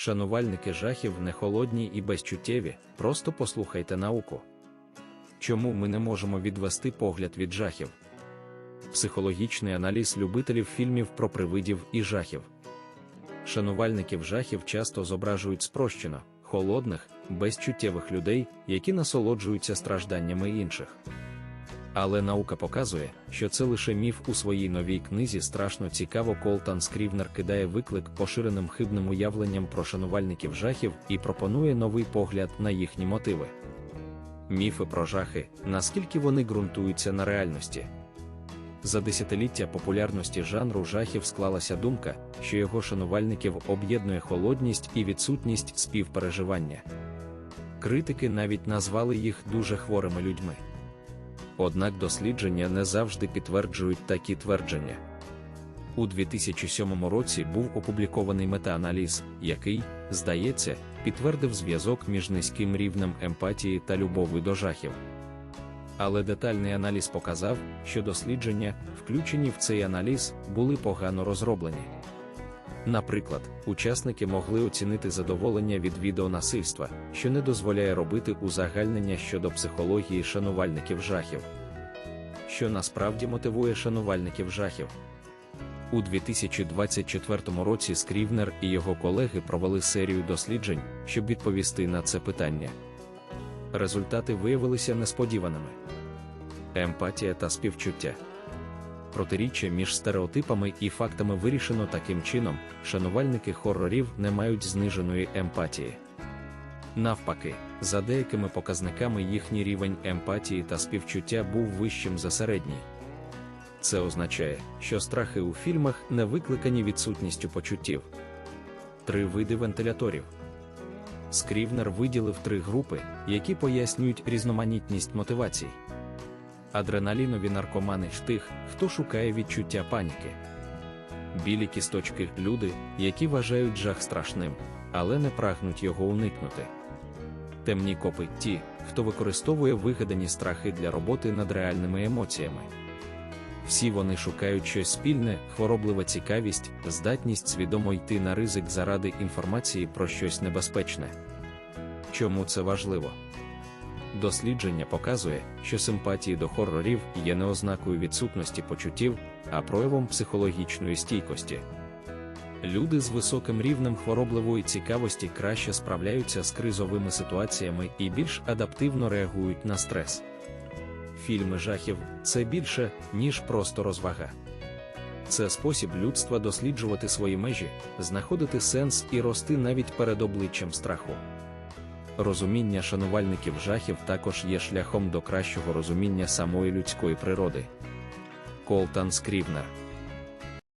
Шанувальники жахів не холодні і безчуттєві, просто послухайте науку. Чому ми не можемо відвести погляд від жахів? Психологічний аналіз любителів фільмів про привидів і жахів. Шанувальників жахів часто зображують спрощено, холодних, безчуттєвих людей, які насолоджуються стражданнями інших. Але наука показує, що це лише міф у своїй новій книзі страшно цікаво Колтан Скрівнер кидає виклик поширеним хибним уявленням про шанувальників жахів і пропонує новий погляд на їхні мотиви. Міфи про жахи, наскільки вони ґрунтуються на реальності. За десятиліття популярності жанру жахів склалася думка, що його шанувальників об'єднує холодність і відсутність співпереживання. Критики навіть назвали їх дуже хворими людьми. Однак дослідження не завжди підтверджують такі твердження. У 2007 році був опублікований метааналіз, який, здається, підтвердив зв'язок між низьким рівнем емпатії та любові до жахів. Але детальний аналіз показав, що дослідження, включені в цей аналіз, були погано розроблені. Наприклад, учасники могли оцінити задоволення від відеонасильства, що не дозволяє робити узагальнення щодо психології шанувальників жахів. Що насправді мотивує шанувальників жахів? У 2024 році Скрівнер і його колеги провели серію досліджень, щоб відповісти на це питання. Результати виявилися несподіваними. Емпатія та співчуття. Протиріччя між стереотипами і фактами вирішено таким чином, шанувальники хорорів не мають зниженої емпатії. Навпаки, за деякими показниками їхній рівень емпатії та співчуття був вищим за середній. Це означає, що страхи у фільмах не викликані відсутністю почуттів. Три види вентиляторів. Скрівнер виділив три групи, які пояснюють різноманітність мотивацій. Адреналінові наркомани ж тих, хто шукає відчуття паніки. Білі кісточки люди, які вважають жах страшним, але не прагнуть його уникнути. Темні копи ті, хто використовує вигадані страхи для роботи над реальними емоціями. Всі вони шукають щось спільне, хвороблива цікавість, здатність свідомо йти на ризик заради інформації про щось небезпечне. Чому це важливо? Дослідження показує, що симпатії до хорорів є не ознакою відсутності почуттів, а проявом психологічної стійкості. Люди з високим рівнем хворобливої цікавості краще справляються з кризовими ситуаціями і більш адаптивно реагують на стрес. Фільми жахів це більше, ніж просто розвага. Це спосіб людства досліджувати свої межі, знаходити сенс і рости навіть перед обличчям страху. Розуміння шанувальників жахів також є шляхом до кращого розуміння самої людської природи. Колтан Скрівнер